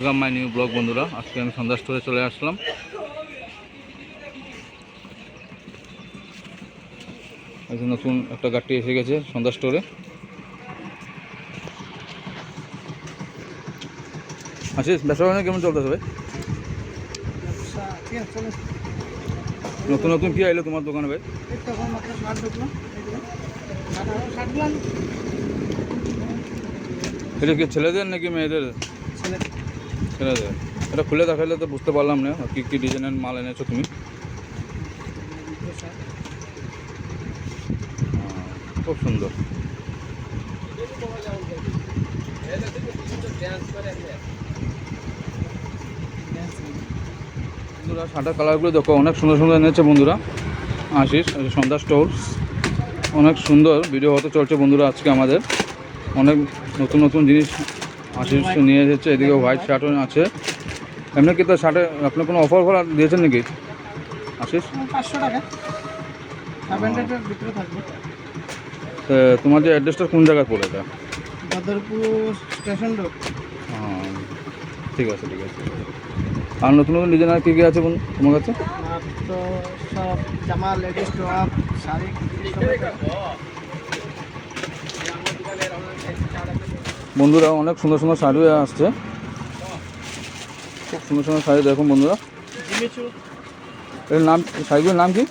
Welcome my new blog বন্ধুরা। আজকে আমি সন্ধ্যা স্টোরে চলে আসলাম। যে নতুন একটা গাড়ি এসে গেছে সন্ধ্যা স্টোরে আচ্ছা ব্যবসা কেমন চলতেছে ভাই? নতুন নতুন কি আইলো তোমার দোকানে ভাই? এটা কি ছেলেদের নাকি মেয়েদের? ছেলেদের। এটা খুলে দেখালে তো বুঝতে পারলাম না কি কি ডিজাইনের মাল এনেছো তুমি? খুব সুন্দর। বন্ধুরা শাটার কালারগুলো দেখো, অনেক সুন্দর সুন্দর এনেছে বন্ধুরা, আশিস সন্ধ্যা স্টোর্স অনেক সুন্দর ভিডিও হতে চলছে বন্ধুরা আজকে আমাদের। অনেক নতুন নতুন জিনিস আশিস নিয়ে এসেছে এদিকে হোয়াইট শার্টও আছে। এমনি কি তো শার্টে আপনার কোনো অফার ফর দিয়েছেন নাকি? আশিস পাঁচশো টাকা। তোমার যে অ্যাড্রেসটা কোন জায়গায় পড়ে এটা? Badarpur station road. হ্যাঁ, ঠিক আছে ঠিক আছে। আর নতুন নতুন ডিজাইনার কী কী আছে বন্ধু তোমার কাছে? তো সব জামা লেডিস টপ শাড়ি বন্ধুরা অনেক সুন্দর সুন্দর শাড়ি আসছে। খুব সুন্দর সুন্দর শাড়ি দেখুন বন্ধুরা। এর নাম শাড়িগুলোর নাম কি?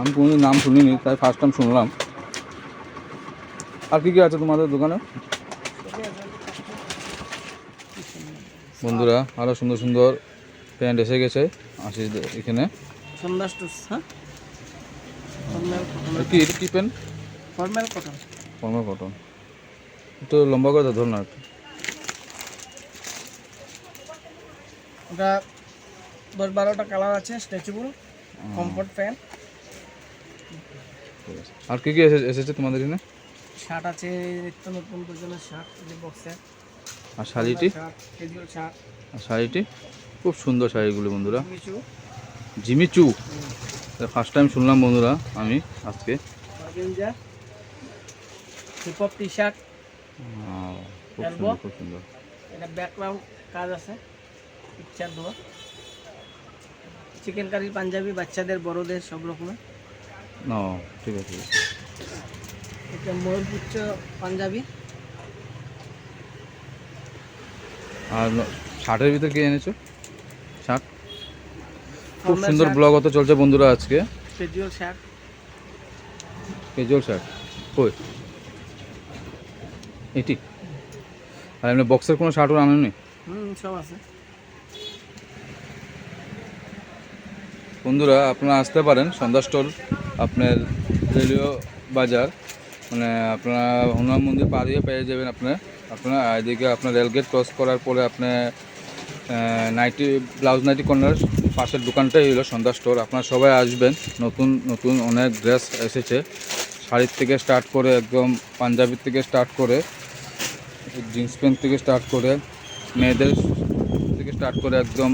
আমি কোনোদিন নাম শুনিনি তাই ফার্স্ট টাইম শুনলাম। আর কী কী আছে তোমাদের দোকানে? বন্ধুরা আরও সুন্দর সুন্দর প্যান্ট এসে গেছে আশিস এখানে। হ্যাঁ? কি এটা কী pant? Formal cotton. Formal cotton. একটু লম্বা করে ধরুন না। একটু ওটা দশ বারোটা কালার আছে স্ট্রেচেবল কমফোর্ট প্যান্ট আর কী কী এসে এসেছে তোমাদের এখানে? শার্ট আছে নিত্য নতুন প্রয়োজনের শার্ট এই বক্সে আর শাড়িটি? আর শাড়িটি? খুব সুন্দর শাড়িগুলো বন্ধুরা। জিমিচু। জিমিচু? ফার্স্ট টাইম শুনলাম বন্ধুরা আমি আজকে। হিপ হপ টি শার্ট খুব সুন্দর খুব সুন্দর। এটা ব্যাকগ্রাউন্ড কাজ আছে পিকচার দেওয়া চিকেন কারি পাঞ্জাবি বাচ্চাদের বড়দের সব রকমের। না ঠিক আছে। এটা ময়ূরপুচ্ছ পাঞ্জাবি। আর শার্টের ভিতরে কি এনেছো? শার্ট? খুব সুন্দর ব্লগ হতে চলছে বন্ধুরা আজকে। ক্যাজুয়াল শার্ট ক্যাজুয়াল শার্ট কই? এটি। আর এমনি বক্সের কোনো শার্টও আনেনি হুম সব আছে। বন্ধুরা আপনারা আসতে পারেন সন্ধ্যা স্টোর আপনার রেলিও বাজার। মানে আপনারা হনুমান মন্দির পার দিয়ে পেয়ে যাবেন আপনার। আপনার এদিকে আপনার রেলগেট ক্রস করার পরে আপনার নাইটি ব্লাউজ নাইটি কর্নার পাশের দোকানটাই হলো সন্ধ্যা স্টোর আপনারা সবাই আসবেন। নতুন নতুন অনেক ড্রেস এসেছে। শাড়ির থেকে স্টার্ট করে একদম পাঞ্জাবির থেকে স্টার্ট করে জিন্স প্যান্ট থেকে স্টার্ট করে মেয়েদের থেকে স্টার্ট করে একদম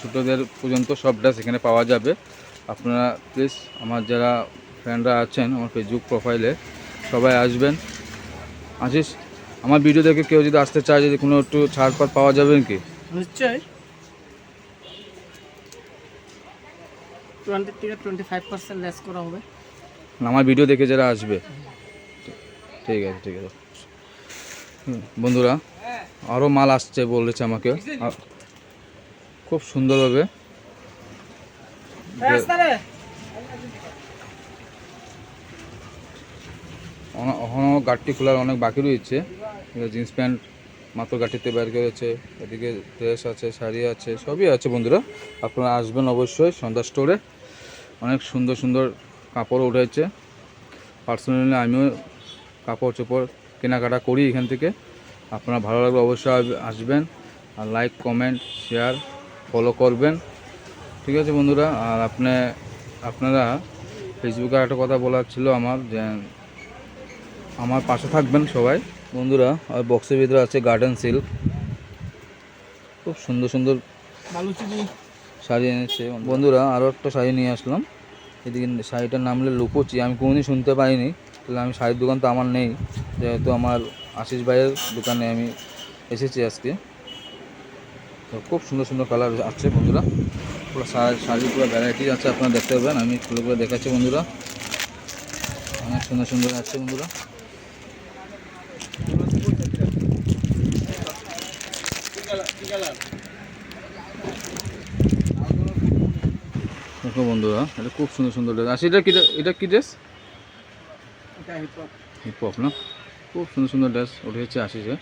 ছোটোদের পর্যন্ত সব ড্রেস এখানে পাওয়া যাবে। আপনারা প্লিজ আমার যারা ফ্রেন্ডরা আছেন আমার ফেসবুক প্রোফাইলে সবাই আসবেন। আসিস আমার ভিডিও দেখে কেউ যদি আসতে চায় যদি কোনো একটু ছাড়পাত পাওয়া যাবে কি নিশ্চয়ই। টোয়েন্টি থেকে টোয়েন্টি ফাইভ পার্সেন্ট লেস করা হবে। আমার ভিডিও দেখে যারা আসবে। ঠিক আছে ঠিক আছে। বন্ধুরা আরও মাল আসছে বলেছে আমাকে। খুব সুন্দরভাবে। যে- এখনও গাড়িটি খোলার অনেক বাকি রয়েছে। জিন্স প্যান্ট মাত্র গাড়িতে বের করেছে। এদিকে ড্রেস আছে শাড়ি আছে সবই আছে বন্ধুরা। আপনারা আসবেন অবশ্যই সন্ধ্যা স্টোরে। অনেক সুন্দর সুন্দর কাপড় উঠেছে। পার্সোনালি আমিও কাপড় চোপড় কেনাকাটা করি এখান থেকে। আপনারা ভালো লাগলে অবশ্যই আসবেন আর লাইক কমেন্ট শেয়ার ফলো করবেন। ঠিক আছে বন্ধুরা আর আপনি আপনারা ফেসবুকে একটা কথা বলার ছিল আমার যে আমার পাশে থাকবেন সবাই। বন্ধুরা আর বক্সের ভিতরে আছে গার্ডেন সিল্ক খুব সুন্দর সুন্দর শাড়ি এনেছে। বন্ধুরা আরও একটা শাড়ি নিয়ে আসলাম। এদিকে শাড়িটার নাম হলো লুকোচি। আমি কোনোদিন শুনতে পাইনি। তাহলে আমি শাড়ির দোকান তো আমার নেই, যেহেতু আমার আশিস ভাইয়ের দোকানে আমি এসেছি আজকে। তো খুব সুন্দর সুন্দর কালার আছে বন্ধুরা। পুরো শাড়ি পুরো ভ্যারাইটি আছে, আপনারা দেখতে পাবেন আমি খুলে করে দেখাচ্ছি বন্ধুরা। অনেক সুন্দর সুন্দর আছে বন্ধুরা। দেখো বন্ধুরা, এটা খুব সুন্দর সুন্দর ড্রেস আচ্ছা এটা কি এটা কি ড্রেস হিপ হপ না খুব সুন্দর সুন্দর ড্রেস উঠে হচ্ছে আসিছে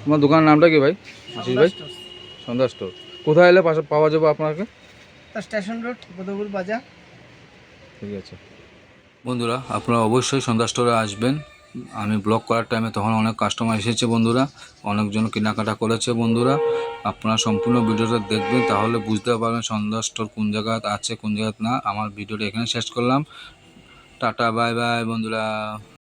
তোমার দোকানের নামটা কি ভাই আশিস ভাই সন্ধ্যা স্টোর কোথায় এলে পাওয়া যাবে আপনাকে স্টেশন রোড বদগুর বাজার ঠিক আছে বন্ধুরা আপনারা অবশ্যই সন্ধ্যা স্টোরে আসবেন আমি ব্লগ করার টাইমে তখন অনেক কাস্টমার এসেছে বন্ধুরা, অনেকজন কেনাকাটা করেছে বন্ধুরা। আপনারা সম্পূর্ণ ভিডিওটা দেখবেন, তাহলে বুঝতে পারবেন সন্ধ্যা স্টোর কোন জায়গায় আছে, কোন জায়গায় না। আমার ভিডিওটা এখানে শেষ করলাম। টাটা বাই বাই বন্ধুরা।